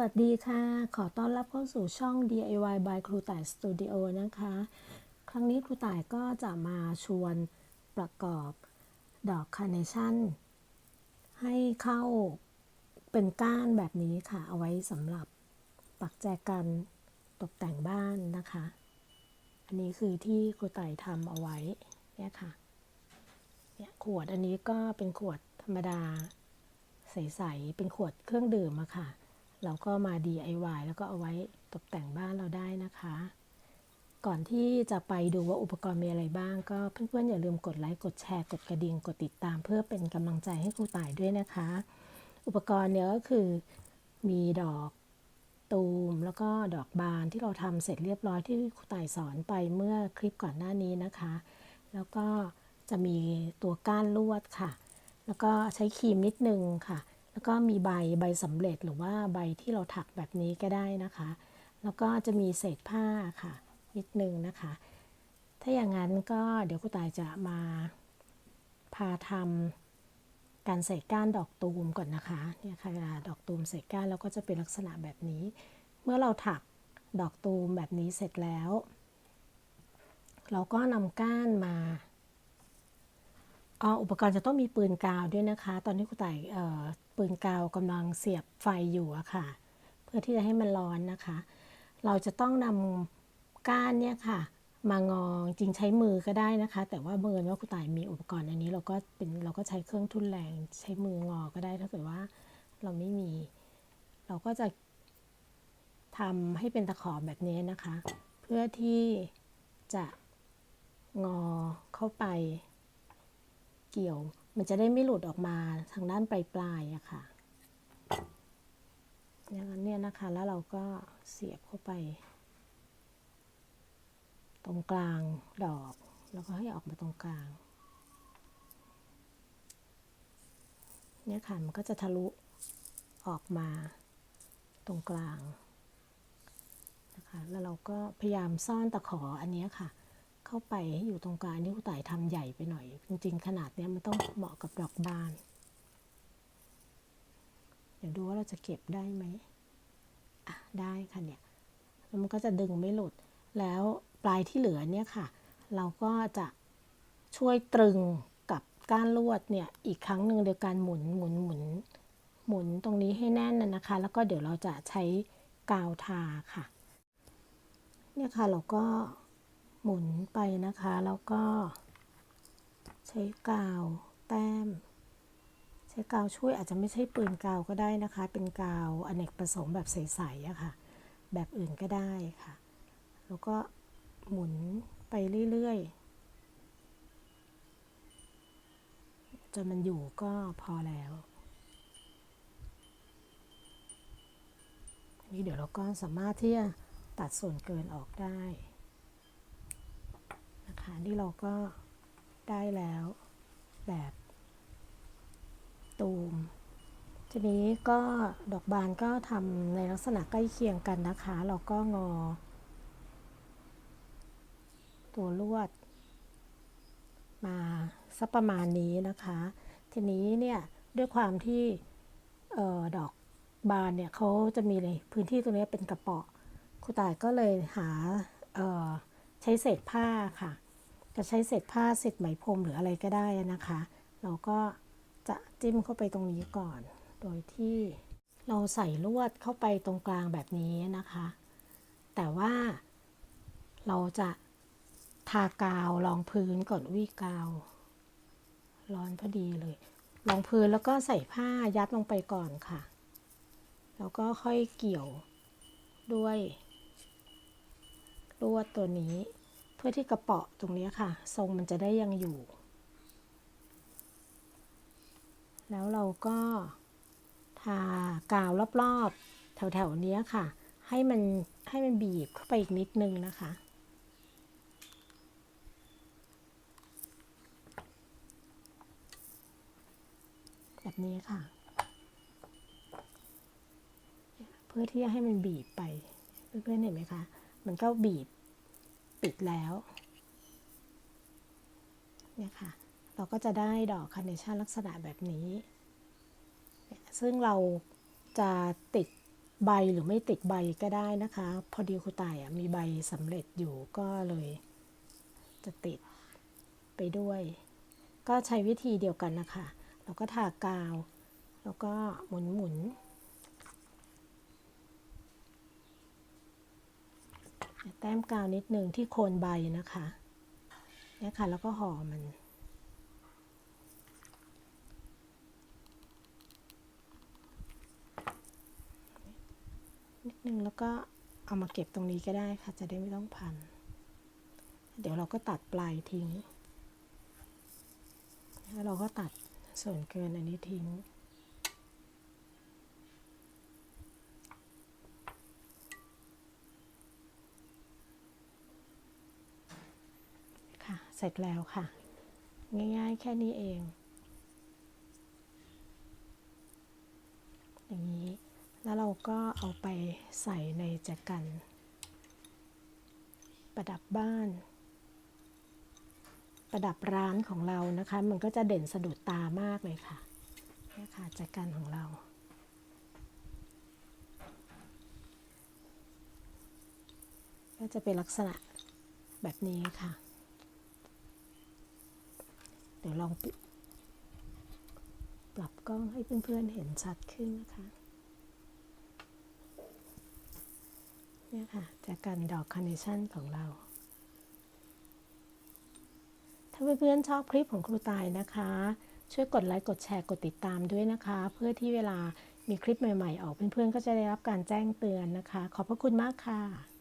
วัสดีค่ะ ขอต้อนรับเข้าสู่ช่อง DIY by ครูต่ายสตูดิโอนะคะ ครั้งนี้ครูต่ายก็จะมาชวนประกอบดอกคาร์เนชั่น ให้เข้าเป็นก้านแบบนี้ค่ะ เอาไว้สำหรับปักแจกันตกแต่งบ้านนะคะ อันนี้คือที่ครูต่ายทำเอาไว้ เนี่ยค่ะ เนี่ยขวดอันนี้ก็เป็นขวดธรรมดา ใส ๆ เป็นขวดเครื่องดื่มอะค่ะ เราก็มา DIY แล้วก็เอาไว้ตกแต่งบ้านเราได้นะคะ ก่อนที่จะไปดูว่าอุปกรณ์มีอะไรบ้าง ก็เพื่อนๆอย่าลืมกดไลค์กดแชร์กดกระดิ่งกดติดตาม เพื่อเป็นกำลังใจให้ครูต่ายด้วยนะคะ อุปกรณ์เนี่ยก็คือมีดอกตูมแล้วก็ดอกบานที่เราทำเสร็จเรียบร้อยที่ครูต่ายสอนไปเมื่อคลิปก่อนหน้านี้นะคะ แล้วก็จะมีตัวก้านลวดค่ะ แล้วก็ใช้ครีมนิดนึงค่ะ แล้วก็มีใบใบสำเร็จหรือว่าใบที่เราถักแบบนี้ก็ได้นะคะ แล้วก็จะมีเศษผ้าค่ะ นิดนึงนะคะ ถ้าอย่างนั้นก็เดี๋ยวครูตายจะมาพาทำการใส่ก้านดอกตูมก่อนนะคะเนี่ยค่ะเวลาดอกตูมใส่ก้านเราก็จะเป็นลักษณะแบบนี้ เมื่อเราถักดอกตูมแบบนี้เสร็จแล้ว เราก็นำก้านมาอ๋ออุปกรณ์จะต้องมีปืนกาวด้วยนะคะ ตอนนี้ครูต่ายเอ่อ ปืนกาวกำลังเสียบไฟอยู่อะค่ะ เพื่อที่จะให้มันร้อนนะคะ เราจะต้องนำก้านเนี่ยค่ะ มางอจริงใช้มือก็ได้นะคะ แต่ว่าเมินว่าครูต่ายมีอุปกรณ์อันนี้เราก็เป็นเราก็ใช้เครื่องทุนแรงใช้มืองอก็ได้ถ้าเกิดว่าเราไม่มี เราก็จะทำให้เป็นตะขอแบบนี้นะคะ เพื่อที่จะงอเข้าไปเกี่ยว มันจะได้ไม่หลุดออกมาทางด้านปลายปลายๆอะค่ะอย่างนั้นเนี่ยนะคะ แล้วเราก็เสียบเข้าไป ตรงกลางดอก แล้วก็ให้ออกมาตรงกลาง เนี่ยค่ะ มันก็จะทะลุออกมาตรงกลางนะคะ แล้วเราก็พยายามซ่อนตะขออันนี้ค่ะ เข้าไปให้อยู่ตรงกลางนี่ครูต่ายทำใหญ่ไปหน่อย จริง ๆ ขนาดเนี้ยมันต้องเหมาะกับดอกบาน เดี๋ยวดูว่าเราจะเก็บได้ไหมอะได้ค่ะเนี่ยแล้วมันก็จะดึงไม่หลุด แล้วปลายที่เหลือเนี่ยค่ะ เราก็จะช่วยตรึงกับก้านลวดเนี่ยอีกครั้งหนึ่งโดยการหมุนหมุนหมุนหมุนตรงนี้ให้แน่นนะนะคะ แล้วก็เดี๋ยวเราจะใช้กาวทาค่ะ เนี่ยค่ะเราก็ หมุนไปนะคะ แล้วก็ ใช้กาวแต้ม ใช้กาวช่วยอาจจะไม่ใช่ปืนกาวก็ได้นะคะ เป็นกาวอเนกประสงค์แบบใสๆอะค่ะ แบบอื่นก็ได้ค่ะ แล้วก็หมุนไปเรื่อยๆจนมันอยู่ก็พอแล้วนี่เดี๋ยวเราก็สามารถที่จะตัดส่วนเกินออกได้ นะคะ นี่เราก็ได้แล้วแบบตูม ทีนี้ก็ดอกบานก็ทำในลักษณะใกล้เคียงกันนะคะ เราก็งอ ตัวลวด มาสักประมาณนี้นะคะ ทีนี้เนี่ยด้วยความที่ออดอกบานเนี่ยเขาจะมีในพื้นที่ตรงนี้เป็นกระเป๋อครูต่ายก็เลยหาใช้เศษผ้าค่ะ จะใช้เศษผ้าเศษไหมพรมหรืออะไรก็ได้นะคะ เราก็จะจิ้มเข้าไปตรงนี้ก่อน โดยที่เราใส่ลวดเข้าไปตรงกลางแบบนี้นะคะ แต่ว่าเราจะทากาวรองพื้นก่อนวิกาว ร้อนพอดีเลยรองพื้นแล้วก็ใส่ผ้ายัดลงไปก่อนค่ะ แล้วก็ค่อยเกี่ยวด้วยลวดตัวนี้ พื่อที่กระเปาะตรงนี้ค่ะ ทรงมันจะได้ยังอยู่ แล้วเราก็ทากาวรอบๆ แถวๆนี้ค่ะ ให้มันให้มันบีบเข้าไปอีกนิดนึงนะคะ แบบนี้ค่ะ เพื่อที่จะให้มันบีบไป เพื่อนๆเห็นไหมคะ มันก็บีบ ปิดแล้วเนี่ยค่ะเราก็จะได้ดอกคาร์เนชั่นลักษณะแบบนี้ ซึ่งเราจะติดใบหรือไม่ติดใบก็ได้นะคะ พอดีครูต่ายมีใบสำเร็จอยู่ก็เลย จะติดไปด้วย ก็ใช้วิธีเดียวกันนะคะ เราก็ทากาว แล้วก็หมุนหมุน แต้มกาวนิดหนึ่งที่โคนใบนะคะเนี่ยค่ะแล้วก็ห่อมัน นิดนึงแล้วก็เอามาเก็บตรงนี้ก็ได้ค่ะ จะได้ไม่ต้องพัน เดี๋ยวเราก็ตัดปลายทิ้ง แล้วเราก็ตัดส่วนเกินอันนี้ทิ้ง ค่ะ เสร็จแล้วค่ะ ง่ายๆแค่นี้เอง อย่างนี้ แล้วเราก็เอาไปใส่ในแจกัน ประดับบ้าน ประดับร้านของเรานะคะ มันก็จะเด่นสะดุดตามากเลยค่ะนี่ค่ะแจกันของเราก็จะเป็นลักษณะแบบนี้ค่ะ ดี๋ยวลองปิปรับกล้องให้เพื่อนๆเห็นชัดขึ้นนะคะเนี่ยค่ะจากการดอกคาร์เนชั่นของเรา ถ้าเพื่อนๆชอบคลิปของครูตายนะคะ ช่วยกดไลค์กดแชร์กดติดตามด้วยนะคะ เพื่อที่เวลามีคลิปใหม่ ๆ ออกเพื่อนๆก็จะได้รับการแจ้งเตือนนะคะ ขอบพระคุณมากค่ะ